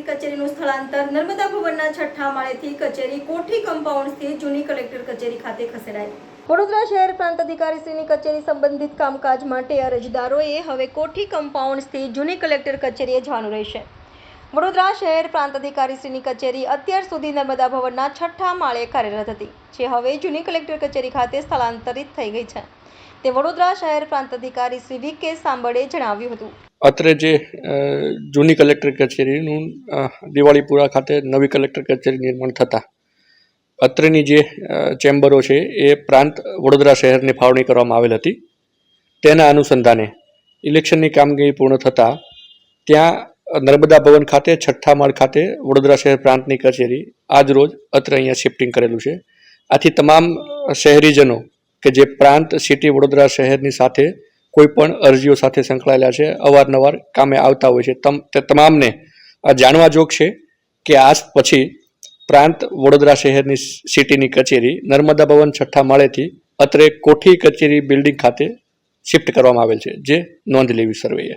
કલેક્ટરની કચેરીનું સ્થળાંતર નર્મદા ભવનના છઠ્ઠા માળેથી કચેરી કોઠી કમ્પાઉન્ડ સ્થિત જૂની કલેક્ટર કચેરી ખાતે ખસેડાય વડોદરા શહેર પ્રાંત અધિકારીશ્રીની કચેરી સંબંધિત કામકાજ માટે અરજદારોએ હવે કોઠી કમ્પાઉન્ડ સ્થિત જૂની કલેક્ટર કચેરીએ જવાનું રહેશે. વડોદરા શહેર પ્રાંત અધિકારીશ્રીની કચેરી અત્યાર સુધી નર્મદા ભવનના છઠ્ઠા માળે કાર્યરત હતી, જે હવે જૂની કલેક્ટર કચેરી ખાતે સ્થળાંતરિત થઈ ગઈ છે. તે વડોદરા શહેર પ્રાંત અધિકારી શ્રી વી કે સાંબળે જણાવ્યું હતું. અત્રે જે જૂની કલેક્ટર કચેરીનું દિવાળીપુરા ખાતે નવી કલેક્ટર કચેરી નિર્માણ થતાં, અત્રેની જે ચેમ્બરો છે એ પ્રાંત વડોદરા શહેરની ફાળવણી કરવામાં આવેલ હતી. તેના અનુસંધાને ઇલેક્શનની કામગીરી પૂર્ણ થતાં ત્યાં નર્મદા ભવન ખાતે, છઠ્ઠા માળ ખાતે વડોદરા શહેર પ્રાંતની કચેરી આજ રોજ અત્રે અહીંયા શિફ્ટિંગ કરેલું છે. આથી તમામ શહેરીજનો કે જે પ્રાંત, સિટી, વડોદરા શહેરની સાથે કોઈ પણ અરજીઓ સાથે સંકળાયેલા છે, અવારનવાર કામે આવતા હોય છે. તે તમામને આ જાણવા જોગ છે કે આજ પછી પ્રાંત, વડોદરા શહેરની સિટીની કચેરી, નર્મદા ભવન, છઠ્ઠા માળેથી અત્રે કોઠી કચેરી બિલ્ડિંગ ખાતે શિફ્ટ કરવામાં આવેલ છે. જે નોંધ લેવી સર્વેએ.